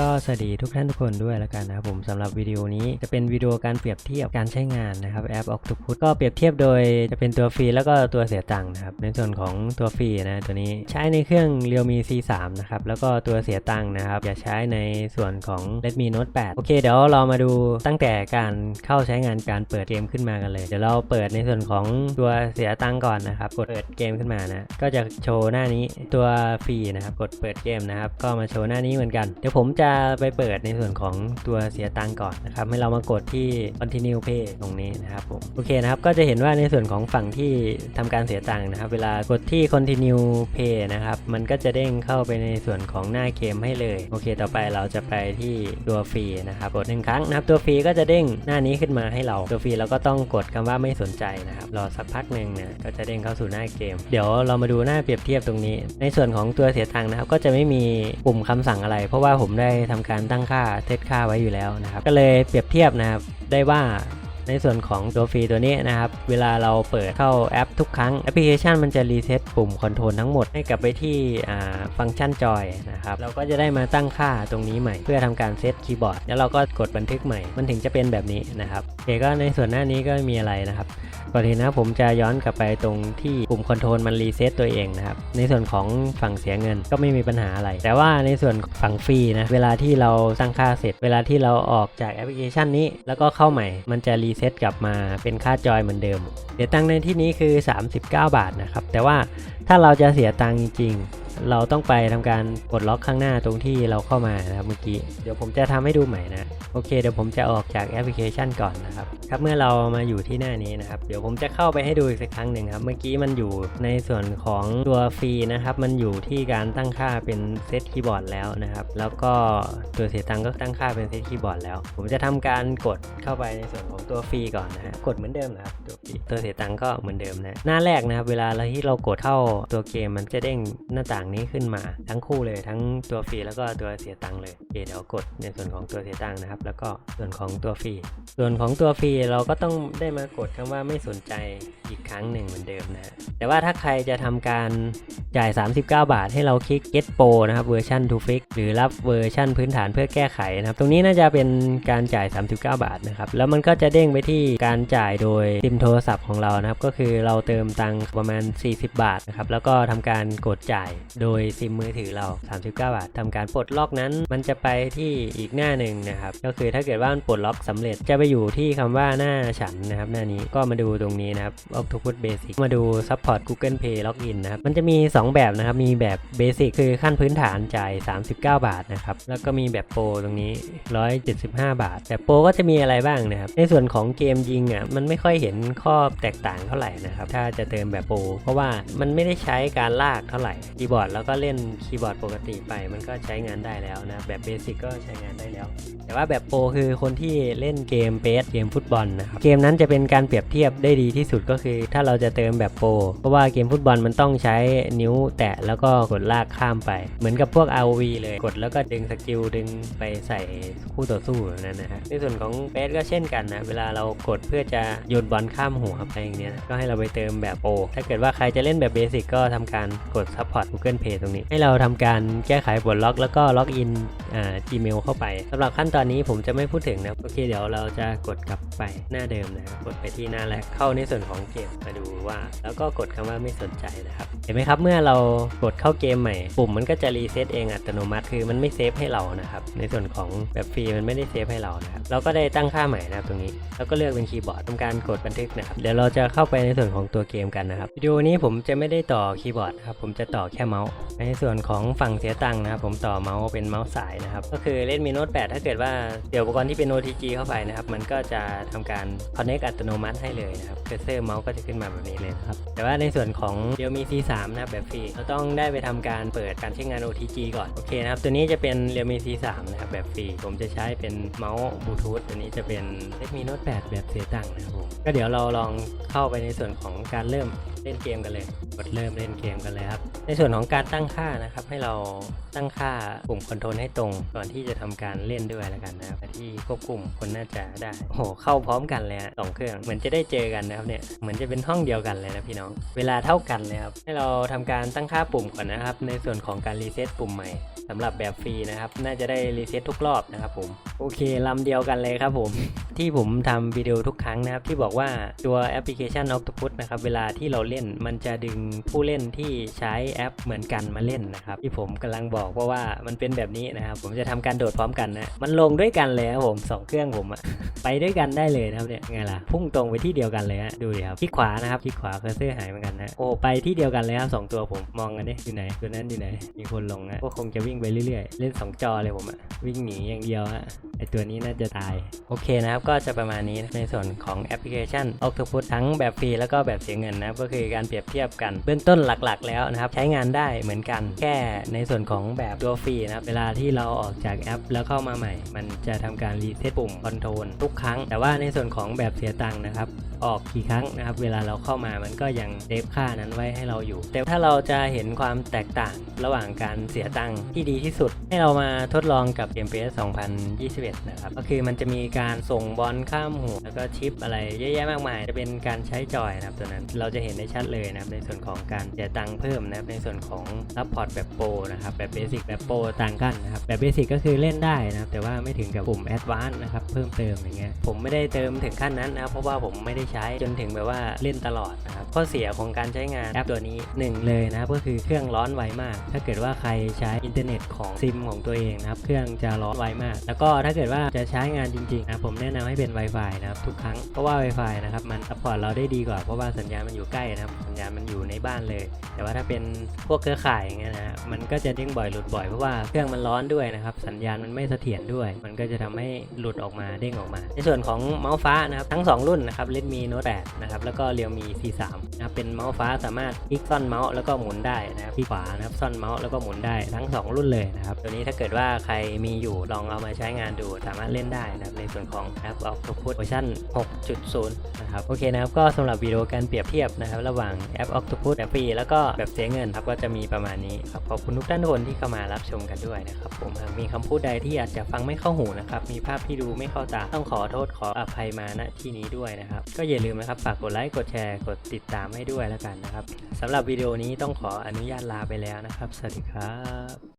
ก็สวัสดีทุกท่านทุกคนด้วยแล้วกันนะครับผมสำหรับวิดีโอนี้จะเป็นวิดีโอการเปรียบเทียบการใช้งานนะครับแอป Octopus ก็เปรียบเทียบโดยจะเป็นตัวฟรีแล้วก็ตัวเสียตังค์นะครับในส่วนของตัวฟรีนะตัวนี้ใช้ในเครื่อง Realme C3 นะครับแล้วก็ตัวเสียตังค์นะครับจะใช้ในส่วนของ Redmi Note 8 โอเคเดี๋ยวเรามาดูตั้งแต่การเข้าใช้งานการเปิดเกมขึ้นมากันเลยเดี๋ยวเราเปิดในส่วนของตัวเสียตังค์ก่อนนะครับกดเปิดเกมขึ้นมานะก็จะโชว์หน้านี้ตัวฟรีนะครับกดเปิดเกมนะครับก็มาโชว์หน้านี้เหมือนกันเดี๋ยวผมจะไปเปิดในส่วนของตัวเสียตังก่อนนะครับให้เรามากดที่ continue pay ตรงนี้นะครับผมโอเคนะครับก็จะเห็นว่าในส่วนของฝั่งที่ทำการเสียตังนะครับ เวลากดที่ continue pay นะครับมันก็จะเด้งเข้าไปในส่วนของหน้าเกมให้เลยโอเค ต่อไปเราจะไปที่ตัวฟรีนะครับกดหนึ่งครั้งนะครับตัวฟรีก็จะเด้งหน้านี้ขึ้นมาให้เราตัวฟรีเราก็ต้องกดคำว่าไม่สนใจนะครับรอสักพักหนึ่งเนี่ยก็จะเด้งเข้าสู่หน้าเกม เดี๋ยวเรามาดูหน้าเปรียบเทียบตรงนี้ ในส่วนของตัวเสียตังนะครับก็จะไม่มีปุ่มคำสั่งอะไร เพราะว่าผมได้ทำการตั้งค่าเซตค่าไว้อยู่แล้วนะครับ ก็เลยเปรียบเทียบนะครับได้ว่า ในส่วนของตัวฟรีตัวนี้นะครับ เวลาเราเปิดเข้าแอปทุกครั้งแอปพลิเคชันมันจะรีเซ็ตปุ่มคอนโทรลทั้งหมดให้กลับไปที่ฟังก์ชันจอยนะครับเราก็จะได้มาตั้งค่าตรงนี้ใหม่ เพื่อทำการเซตคีย์บอร์ดแล้วเราก็กดบันทึกใหม่ มันถึงจะเป็นแบบนี้นะครับโอเคก็ในส่วนหน้านี้ก็มีอะไรนะครับก่อนทีนะผมจะย้อนกลับไปตรงที่ปุ่มคอนโทรลมันรีเซ็ตตัวเองนะครับในส่วนของฝั่งเสียเงินก็ไม่มีปัญหาอะไร แต่ว่าในส่วนฝั่งฟรีนะเวลาที่เราตั้งค่าเสร็จ เวลาที่เราออกจากแอปพลิเคชันนี้ แล้วก็เข้าใหม่มันจะรีเซ็ตกลับมาเป็นค่าจอยเหมือนเดิม เสียตังค์ในที่นี้คือ 39 บาทนะครับ แต่ว่าถ้าเราจะเสียตังค์จริง เราต้องไปทำการปลดล็อกข้างหน้าตรงที่เราเข้ามานะครับเมื่อกี้ เดี๋ยวผมจะทำให้ดูใหม่นะ โอเค เดี๋ยวผมจะออกจากแอปพลิเคชันก่อนนะครับ ครับ เมื่อเรามาอยู่ที่หน้านี้นะครับ เดี๋ยวผมจะเข้าไปให้ดูอีกสักครั้งหนึ่งครับ เมื่อกี้มันอยู่ในส่วนของตัวฟรีนะครับ มันอยู่ที่การตั้งค่าเป็นเซตคีย์บอร์ดแล้วนะครับ แล้วก็ตัวเสียตังค์ก็ตั้งค่าเป็นเซตคีย์บอร์ดแล้ว ผมจะทำการกดเข้าไปในส่วนของตัวฟรีก่อนนะฮะ กดเหมือนเดิมนะครับตัวฟรีตัวเสียตังค์ก็เหมือนเดิมนะ หน้าแรกนะครับ เวลาเราที่เรากดเข้าตัวเกมมันจะเด้งหน้าต่างนี้ขึ้นมาทั้งคู่เลยทั้งตัวฟรีแล้วก็ตัวเสียตังค์เลย คเดี๋ยวกดในส่วนของตัวเสียตังค์นะครับ แล้วก็ส่วนของตัวฟรี ส่วนของตัวฟรีเราก็ต้องได้มากดคำว่าไม่สนใจอีกครั้งหนึ่งเหมือนเดิมนะแต่ว่าถ้าใครจะทำการจ่าย 39 บาท ให้เราคลิก get pro นะครับเวอร์ชัน to fix หรือรับเวอร์ชันพื้นฐานเพื่อแก้ไขนะครับ ตรงนี้น่าจะเป็นการจ่าย 39 บาทนะครับ แล้วมันก็จะเด้งไปที่การจ่ายโดยซิมโทรศัพท์ของเรานะครับ ก็คือเราเติมตังค์ประมาณ 40 บาทนะครับ แล้วก็ทำการกดจ่ายโดยซิมมือถือเรา 39 บาททำการปลดล็อกนั้นมันจะไปที่อีกหน้าหนึ่งนะครับ ก็คือถ้าเกิดว่ามันปลดล็อกสำเร็จจะไปอยู่ที่คำว่าหน้าฉันนะครับ หน้านี้ก็มาดูตรงนี้นะครับ Octopus Basic มาดู Support Google Pay Login นะครับ มันจะมี 2 แบบนะครับ มีแบบ Basic คือขั้นพื้นฐานจ่าย 39 บาทนะครับ แล้วก็มีแบบโปรตรงนี้ 175 บาทแต่โปรก็จะมีอะไรบ้างนะครับ ในส่วนของเกมยิงอะมันไม่ค่อยเห็นข้อแตกต่างเท่าไหร่นะครับ ถ้าจะเติมแบบโปรเพราะว่ามันไม่ได้ใช้การลากเท่าไหร่คีย์บอร์ดแล้วก็เล่นคีย์บอร์ดปกติไป มันก็ใช้งานได้แล้วนะแบบเบสิกก็ใช้งานได้แล้ว แต่ว่าแบบโปรคือคนที่เล่นเกมเปสเกมฟุตบอลนะครับ เกมนั้นจะเป็นการเปรียบเทียบได้ดีที่สุดก็คือ ถ้าเราจะเติมแบบโปรเพราะว่าเกมฟุตบอลมันต้องใช้นิ้วแตะแล้วก็กดลากข้ามไป เหมือนกับพวก ROV เลยกดแล้วก็ดึงสกิลดึงไปใส่คู่ต่อสู้นั่นนะฮะในส่วนของเปสก็เช่นกันนะเวลาเรากดเพื่อจะโยนบอลข้ามหัวไปอย่างเนี้ยก็ให้เราไปเติมแบบโปรถ้าเกิดว่าใครจะเล่นแบบเบสิกก็ทำการกด Support Google Play ตรงนี้ ให้เราทำการแก้ไขปลดล็อกแล้วก็ล็อกอิน Gmail เข้าไปสำหรับขั้นตอนนี้ผมจะไม่พูดถึงนะโอเคเดี๋ยวเราจะกดกลับไปหน้าเดิมนะกดไปที่หน้าแรกเข้าในส่วนของเกมมาดูว่า แล้วก็กดคำว่าไม่สนใจนะครับเห็นไหมครับเมื่อเรากดเข้าเกมใหม่ปุ่มมันก็จะรีเซ็ตเองอัตโนมัติคือมันไม่เซฟให้เรานะครับในส่วนของแบบฟรีมันไม่ได้เซฟให้เรานะครับเราก็ได้ตั้งค่าใหม่นะครับตรงนี้ แล้วก็เลือกเป็นคีย์บอร์ดทำการกดบันทึกนะครับเดี๋ยวเราจะเข้าไปในส่วนของตัวเกมกันนะครับวิดีโอนี้ผมจะไม่ได้ต่อคีย์บอร์ดครับผมจะต่อแค่เมาส์ในส่วนของฝั่งเสียตังค์นะครับผมต่อเมาส์เป็นเมาส์สายนะครับ ก็คือเล่นมีโน้ต8ถ้าเกิดว่าเดี๋ยวอุปกรณ์ที่เป็น OTG เข้าไปนะครับ มันก็จะทำการ connect อัตโนมัติให้เลยนะครับเคอร์เซอร์เมาส์ก็จะขึ้นมาแบบนี้เลยครับ แต่ว่าในส่วนของ Realme C3 นะครับแบบฟรีเราต้องได้ไปทำการเปิดการใช้งาน OTG ก่อน โอเคนะครับ ตัวนี้จะเป็น Realme C3 นะครับแบบฟรี ผมจะใช้เป็นเมาส์บลูทูธตัวนี้จะเป็น Redmi Note 8แบบเสียตังค์นะครับผมก็เดี๋ยวเราลองเข้าไปในส่วนของการเริ่ม เล่นเกมกันเลย กดเริ่มเล่นเกมกันเลยครับ ในส่วนของการตั้งค่านะครับ ให้เราตั้งค่าปุ่มคอนโทรลให้ตรง ก่อนที่จะทำการเล่นด้วยแล้วกันนะครับที่ควบคุมคนน่าจะได้โอ้โหเข้าพร้อมกันเลยสองเครื่องเหมือนจะได้เจอกันนะครับเนี่ยเหมือนจะเป็นห้องเดียวกันเลยนะพี่น้อง เวลาเท่ากันเลยครับให้เราทำการตั้งค่าปุ่มก่อนนะครับ ในส่วนของการรีเซ็ตปุ่มใหม่สำหรับแบบฟรีนะครับ น่าจะได้รีเซ็ตทุกรอบนะครับผม โอเคลำเดียวกันเลยครับผม ที่ผมทำวิดีโอทุกครั้งนะครับ ที่บอกว่าตัวแอปพลิเคชัน Octopus นะครับ เวลาที่เราเล่น มันจะดึงผู้เล่นที่ใช้แอปเหมือนกันมาเล่นนะครับที่ผมกำลังบอกเพราะว่ามันเป็นแบบนี้นะครับผมจะทำการโดดพร้อมกันนะมันลงด้วยกันเลยครับผมสองเครื่องผมอะไปด้วยกันได้เลยนะครับเนี่ยไงล่ะพุ่งตรงไปที่เดียวกันเลยฮะดูดิครับคลิกขวานะครับคลิกขวาเคอร์เซอร์หายเหมือนกันนะโอ้ไปที่เดียวกันเลยครับสองตัวผมมองกันดิอยู่ไหนตัวนั้นอยู่ไหนมีคนลงอะก็คงจะวิ่งไปเรื่อยๆ เล่นสองจอเลยผมอะวิ่งหนีอย่างเดียวฮะ ตัวนี้น่าจะตาย โอเคนะครับ ก็จะประมาณนี้ในส่วนของแอปพลิเคชัน Octopus ทั้งแบบฟรีแล้วก็แบบเสียเงินนะครับก็คือการเปรียบเทียบกันเบื้องต้นหลักๆ แล้วนะครับ ใช้งานได้เหมือนกัน แค่ในส่วนของแบบตัวฟรีนะครับเวลาที่เราออกจากแอป แล้วเข้ามาใหม่ มันจะทำการรีเซ็ตปุ่มคอนโทรลทุกครั้ง แต่ว่าในส่วนของแบบเสียตังค์นะครับออกกี่ครั้งนะครับเวลาเราเข้ามามันก็ยังเซฟค่านั้นไว้ให้เราอยู่ แต่ถ้าเราจะเห็นความแตกต่างระหว่างการเสียตังค์ที่ดีที่สุด ให้เรามาทดลองกับ MPS 2021นะครับก็คือมันจะมีการส่งบอลข้ามหัวแล้วก็ชิปอะไรเยอะแยะมากมาย จะเป็นการใช้จอยนะครับตัวนั้นเราจะเห็นได้ชัดเลยนะครับในส่วนของการเสียตังค์เพิ่มนะครับในส่วนของซัพพอร์ตแบบโปรนะครับแบบเบสิกแบบโปรต่างกันนะครับแบบเบสิกก็คือเล่นได้นะครับแต่ว่าไม่ถึงกับปุ่มแอดวานซ์นะครับเพิ่มเติมอย่างเงี้ยผมไม่ได้เติมถึงขั้นนั้นนะครับเพราะว่าผมไม่ได้ใช้จนถึงแบบว่าเล่นตลอดนะครับข้อเสียของการใช้งานแอปตัวนี้หนึ่งเลยนะครับก็คือเครื่องร้อนไวมาก ถ้าเกิดว่าใครใช้อินเทอร์เน็ตของซิมของตัวเองนะครับเครื่องจะร้อนไวมาก แล้วก็ถ้าเกิดว่าจะใช้งานจริงๆนะผมแนะนำให้เป็น Wi-Fi นะครับทุกครั้งเพราะว่า Wi-Fi นะครับมันซัพพอร์ตเราได้ดีกว่าเพราะว่าสัญญาณมันอยู่ใกล้นะครับสัญญาณมันอยู่ในบ้านเลย แต่ว่าถ้าเป็นพวกเครือข่ายอย่างเงี้ยนะมันก็จะเด้งบ่อยหลุดบ่อยเพราะว่าเครื่องมันร้อนด้วยนะครับสัญญาณมันไม่เสถียรด้วย มันก็จะทำให้หลุดออกมาเด้งออกมา ในส่วนของเมาส์ฟ้านะครับทั้ง 2 รุ่นนะครับ Redmi Note 8นะครับแล้วก็ Realme C3 นะครับเป็นเมาส์ฟ้าสามารถคลิกซ่อนเมาส์แล้วก็หมุนได้นะครับที่ขวานะครับซ่อนเมาส์แล้วก็หมุนได้ทั้ง 2 รุ่นเลยนะครับตัวนี้ถ้าเกิดว่าใครมีอยู่ลองเอามาใช้งานดูสามารถเล่นได้นะครับในส่วนของแอป Octopus เวอร์ชัน6.0 นะครับโอเคนะครับก็สำหรับวิดีโอการเปรียบเทียบนะครับระหว่างแอป Octopus แบบฟรีแล้วก็แบบเสียเงินครับก็จะมีประมาณนี้ครับขอบคุณทุกท่านทุกคนที่เข้ามารับชมกันด้วยนะครับผมหากมีคำพูดใดที่อาจจะฟังไม่เข้าหูนะครับมีภาพที่ดูไม่เข้าตาต้องขอโทษขออภัยมาณที่นี้ด้วยนะครับก็อย่าลืมนะครับฝากกดไลค์กดแชร์กดติดตามให้ด้วยแล้วกันนะครับสำหรับวิดีโอนี้ต้องขออนุญาตลาไปแล้วนะครับ สวัสดีครับ